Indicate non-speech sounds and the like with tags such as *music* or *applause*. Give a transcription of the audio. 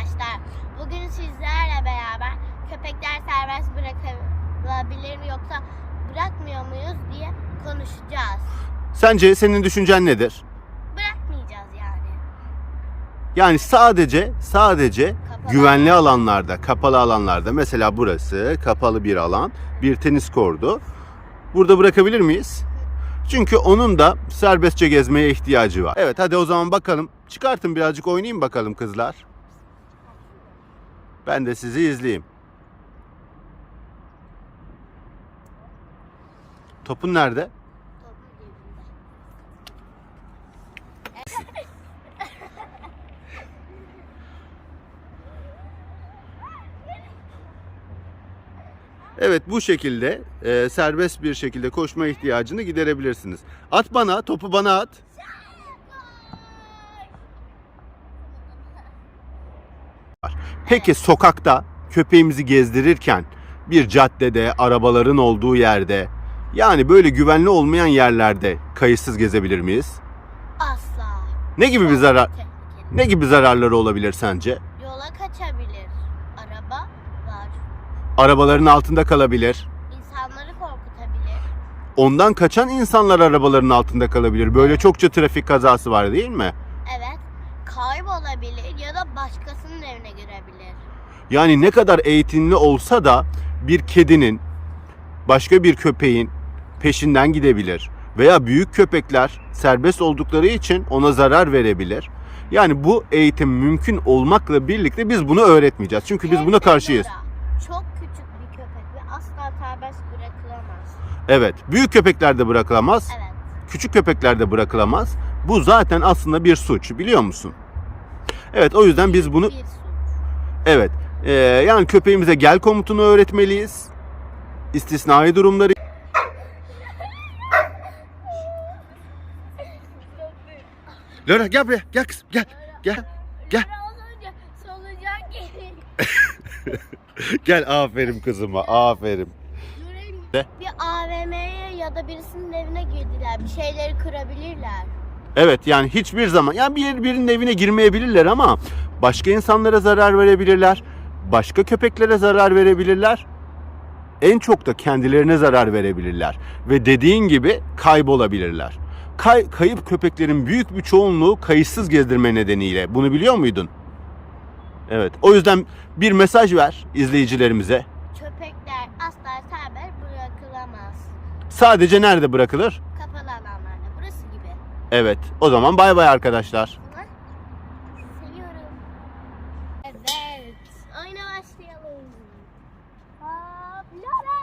arkadaşlar. Bugün sizlerle beraber köpekler serbest bırakılabilir mi yoksa bırakmıyor muyuz diye konuşacağız. Sence senin düşüncen nedir? Bırakmayacağız yani. Yani sadece sadece kapalı. güvenli alanlarda, kapalı alanlarda mesela burası kapalı bir alan, bir tenis kordu. Burada bırakabilir miyiz? Çünkü onun da serbestçe gezmeye ihtiyacı var. Evet hadi o zaman bakalım. Çıkartın birazcık oynayayım bakalım kızlar. Ben de sizi izleyeyim. Topun nerede? Evet bu şekilde e, serbest bir şekilde koşma ihtiyacını giderebilirsiniz. At bana, topu bana at. Peki sokakta köpeğimizi gezdirirken bir caddede, arabaların olduğu yerde yani böyle güvenli olmayan yerlerde kayıtsız gezebilir miyiz? Asla. Ne gibi bir zarar ne gibi zararları olabilir sence? Yola kaçabilir. Araba var. Arabaların altında kalabilir. İnsanları korkutabilir. Ondan kaçan insanlar arabaların altında kalabilir. Böyle çokça trafik kazası var değil mi? Evet. Kaybolabilir ya da başkasının evine girebilir. Yani ne kadar eğitimli olsa da bir kedinin başka bir köpeğin peşinden gidebilir. Veya büyük köpekler serbest oldukları için ona zarar verebilir. Yani bu eğitim mümkün olmakla birlikte biz bunu öğretmeyeceğiz. Çünkü biz buna karşıyız. Çok küçük bir köpek ve asla serbest bırakılamaz. Evet, büyük köpekler de bırakılamaz, Evet. küçük köpekler de bırakılamaz. Bu zaten aslında bir suç, biliyor musun? Evet, o yüzden biz bunu. Evet. Ee, yani köpeğimize gel komutunu öğretmeliyiz. İstisnai durumları. Lora gel buraya. Gel kızım gel. Gel. Gel. *laughs* Gel aferin kızıma. Aferin. Ne? Bir AVM'ye ya da birisinin evine girdiler. Bir şeyleri kırabilirler. Evet yani hiçbir zaman yani bir birinin evine girmeyebilirler ama başka insanlara zarar verebilirler. Başka köpeklere zarar verebilirler. En çok da kendilerine zarar verebilirler ve dediğin gibi kaybolabilirler. Kay, kayıp köpeklerin büyük bir çoğunluğu kayıtsız gezdirme nedeniyle. Bunu biliyor muydun? Evet. O yüzden bir mesaj ver izleyicilerimize. Köpekler asla serbest bırakılamaz. Sadece nerede bırakılır? Kapalı alanlarda. Burası gibi. Evet. O zaman bay bay arkadaşlar. Seviyorum. Evet. Oyuna başlayalım. Hop, geliyor.